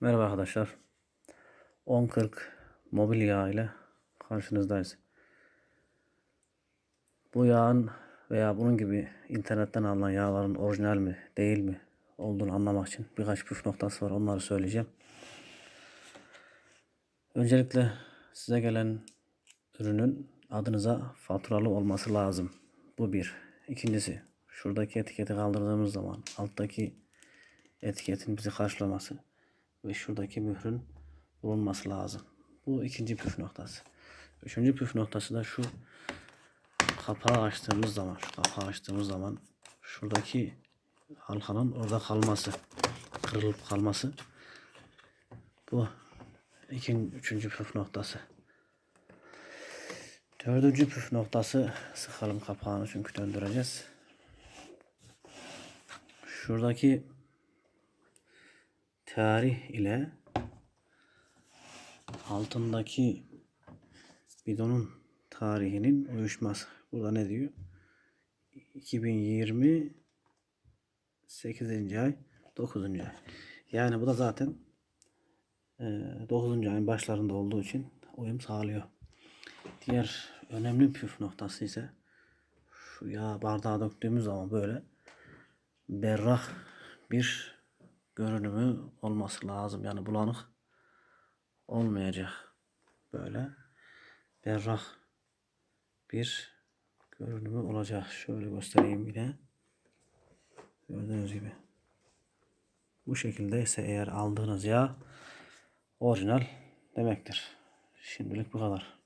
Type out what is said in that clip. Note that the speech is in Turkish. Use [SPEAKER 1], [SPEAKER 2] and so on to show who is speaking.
[SPEAKER 1] Merhaba arkadaşlar. 1040 mobil yağ ile karşınızdayız. Bu yağın veya bunun gibi internetten alınan yağların orijinal mi değil mi olduğunu anlamak için birkaç püf noktası var. Onları söyleyeceğim. Öncelikle size gelen ürünün adınıza faturalı olması lazım. Bu bir. İkincisi şuradaki etiketi kaldırdığımız zaman alttaki etiketin bizi karşılaması ve şuradaki mührün bulunması lazım. Bu ikinci püf noktası. Üçüncü püf noktası da şu kapağı açtığımız zaman, şu kapağı açtığımız zaman şuradaki halkanın orada kalması, kırılıp kalması. Bu ikinci, üçüncü püf noktası. Dördüncü püf noktası sıkalım kapağını çünkü döndüreceğiz. Şuradaki tarih ile altındaki bidonun tarihinin uyuşması. Burada ne diyor? 2020 8. ay 9. ay. Yani bu da zaten 9. ayın başlarında olduğu için uyum sağlıyor. Diğer önemli püf noktası ise şu yağ bardağa döktüğümüz zaman böyle berrak bir görünümü olması lazım. Yani bulanık olmayacak. Böyle berrak bir görünümü olacak. Şöyle göstereyim yine. Gördüğünüz gibi. Bu şekilde ise eğer aldığınız yağ orijinal demektir. Şimdilik bu kadar.